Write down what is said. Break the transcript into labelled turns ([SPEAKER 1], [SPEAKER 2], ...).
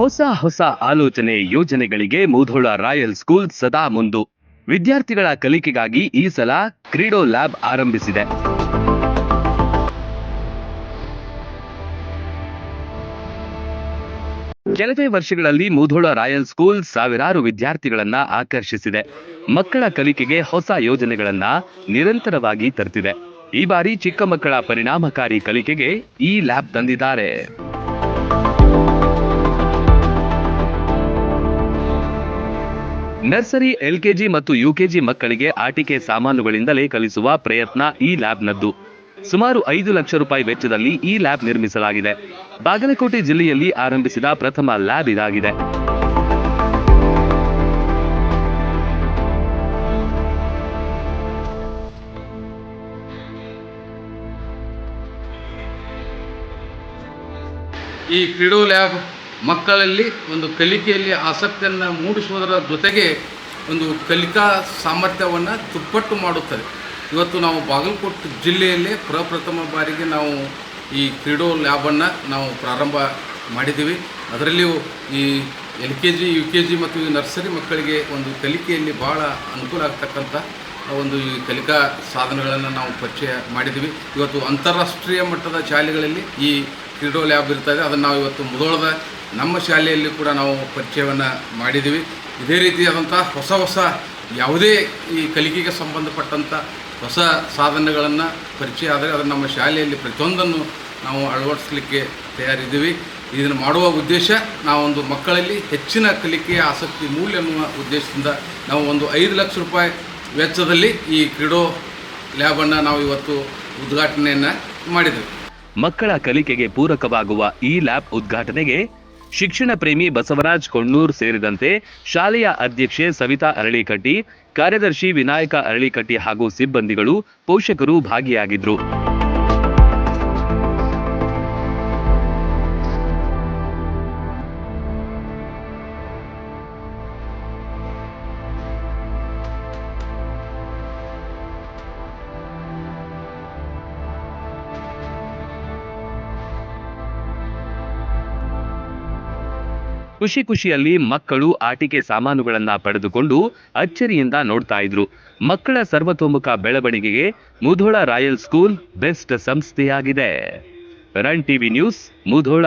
[SPEAKER 1] ಹೊಸ ಹೊಸ ಆಲೋಚನೆ ಯೋಜನೆಗಳಿಗೆ ಮುಧೋಳ ರಾಯಲ್ ಸ್ಕೂಲ್ ಸದಾ ಮುಂದು. ವಿದ್ಯಾರ್ಥಿಗಳ ಕಲಿಕೆಗಾಗಿ ಈ ಸಲ ಕ್ರೀಡೋ ಲ್ಯಾಬ್ ಆರಂಭಿಸಿದೆ. ಕೆಲವೇ ವರ್ಷಗಳಲ್ಲಿ ಮುಧೋಳ ರಾಯಲ್ ಸ್ಕೂಲ್ ಸಾವಿರಾರು ವಿದ್ಯಾರ್ಥಿಗಳನ್ನ ಆಕರ್ಷಿಸಿದೆ. ಮಕ್ಕಳ ಕಲಿಕೆಗೆ ಹೊಸ ಯೋಜನೆಗಳನ್ನ ನಿರಂತರವಾಗಿ ತರ್ತಿದೆ. ಈ ಬಾರಿ ಚಿಕ್ಕ ಮಕ್ಕಳ ಪರಿಣಾಮಕಾರಿ ಕಲಿಕೆಗೆ ಈ ಲ್ಯಾಬ್ ತಂದಿದ್ದಾರೆ. ನರ್ಸರಿ, ಎಲ್ಕೆಜಿ ಮತ್ತು ಯುಕೆಜಿ ಮಕ್ಕಳಿಗೆ ಆಟಿಕೆ ಸಾಮಾನುಗಳಿಂದಲೇ ಕಲಿಸುವ ಪ್ರಯತ್ನ ಈ ಲ್ಯಾಬ್ನದ್ದು. ಸುಮಾರು ಐದು ಲಕ್ಷ ರೂಪಾಯಿ ವೆಚ್ಚದಲ್ಲಿ ಈ ಲ್ಯಾಬ್ ನಿರ್ಮಿಸಲಾಗಿದೆ. ಬಾಗಲಕೋಟೆ ಜಿಲ್ಲೆಯಲ್ಲಿ ಆರಂಭಿಸಿದ ಪ್ರಥಮ ಲ್ಯಾಬ್ ಇದಾಗಿದೆ.
[SPEAKER 2] ಈ ಕ್ರೀಡೋ ಲ್ಯಾಬ್ ಮಕ್ಕಳಲ್ಲಿ ಒಂದು ಕಲಿಕೆಯಲ್ಲಿ ಆಸಕ್ತಿಯನ್ನು ಮೂಡಿಸುವುದರ ಜೊತೆಗೆ ಒಂದು ಕಲಿಕಾ ಸಾಮರ್ಥ್ಯವನ್ನು ದುಪ್ಪಟ್ಟು ಮಾಡುತ್ತದೆ. ಇವತ್ತು ನಾವು ಬಾಗಲಕೋಟೆ ಜಿಲ್ಲೆಯಲ್ಲೇ ಪ್ರಪ್ರಥಮ ಬಾರಿಗೆ ನಾವು ಈ ಕ್ರೀಡೋ ಲ್ಯಾಬನ್ನು ನಾವು ಪ್ರಾರಂಭ ಮಾಡಿದ್ದೀವಿ. ಅದರಲ್ಲಿಯೂ ಈ L K G, U K G ಮತ್ತು ಈ ನರ್ಸರಿ ಮಕ್ಕಳಿಗೆ ಒಂದು ಕಲಿಕೆಯಲ್ಲಿ ಭಾಳ ಅನುಕೂಲ ಆಗ್ತಕ್ಕಂಥ ಒಂದು ಈ ಕಲಿಕಾ ಸಾಧನಗಳನ್ನು ನಾವು ಪರಿಚಯ ಮಾಡಿದ್ದೀವಿ. ಇವತ್ತು ಅಂತಾರಾಷ್ಟ್ರೀಯ ಮಟ್ಟದ ಶಾಲೆಗಳಲ್ಲಿ ಈ ಕ್ರೀಡೋ ಲ್ಯಾಬ್ ಇರ್ತದೆ. ಅದನ್ನು ನಾವು ಇವತ್ತು ಮುದೋಳದ ನಮ್ಮ ಶಾಲೆಯಲ್ಲಿ ಕೂಡ ನಾವು ಪರಿಚಯವನ್ನು ಮಾಡಿದ್ದೀವಿ. ಇದೇ ರೀತಿಯಾದಂಥ ಹೊಸ ಹೊಸ ಯಾವುದೇ ಈ ಕಲಿಕೆಗೆ ಸಂಬಂಧಪಟ್ಟಂಥ ಹೊಸ ಸಾಧನೆಗಳನ್ನು ಪರಿಚಯ ಆದರೆ ಅದನ್ನು ನಮ್ಮ ಶಾಲೆಯಲ್ಲಿ ಪ್ರತಿಯೊಂದನ್ನು ನಾವು ಅಳವಡಿಸಲಿಕ್ಕೆ ತಯಾರಿದ್ದೀವಿ. ಇದನ್ನು ಮಾಡುವ ಉದ್ದೇಶ ನಾವೊಂದು ಮಕ್ಕಳಲ್ಲಿ ಹೆಚ್ಚಿನ ಕಲಿಕೆಯ ಆಸಕ್ತಿ ಮೂಲ್ಯ ಎನ್ನುವ ಉದ್ದೇಶದಿಂದ ನಾವು ಒಂದು ಐದು ಲಕ್ಷ ರೂಪಾಯಿ ವೆಚ್ಚದಲ್ಲಿ ಈ ಕ್ರೀಡೋ ಲ್ಯಾಬನ್ನು ನಾವು ಇವತ್ತು ಉದ್ಘಾಟನೆಯನ್ನು ಮಾಡಿದ್ದೇವೆ.
[SPEAKER 1] ಮಕ್ಕಳ ಕಲಿಕೆಗೆ ಪೂರಕವಾಗುವ ಈ ಲ್ಯಾಬ್ ಉದ್ಘಾಟನೆಗೆ ಶಿಕ್ಷಣ ಪ್ರೇಮಿ ಬಸವರಾಜ್ ಕೊಣ್ಣೂರ್ ಸೇರಿದಂತೆ ಶಾಲೆಯ ಅಧ್ಯಕ್ಷೆ ಸವಿತಾ ಅರಳಿಕಟ್ಟಿ, ಕಾರ್ಯದರ್ಶಿ ವಿನಾಯಕ ಅರಳಿಕಟ್ಟಿ ಹಾಗೂ ಸಿಬ್ಬಂದಿಗಳು ಪೋಷಕರು ಭಾಗಿಯಾಗಿದ್ರು. ಖುಷಿ ಖುಷಿಯಲ್ಲಿ ಮಕ್ಕಳು ಆಟಿಕೆ ಸಾಮಾನುಗಳನ್ನ ಪಡೆದುಕೊಂಡು ಅಚ್ಚರಿಯಿಂದ ನೋಡ್ತಾ ಇದ್ರು. ಮಕ್ಕಳ ಸರ್ವತೋಮುಖ ಬೆಳವಣಿಗೆಗೆ ಮುಧೋಳ ರಾಯಲ್ ಸ್ಕೂಲ್ ಬೆಸ್ಟ್ ಸಂಸ್ಥೆಯಾಗಿದೆ. Run TV news Mudhol.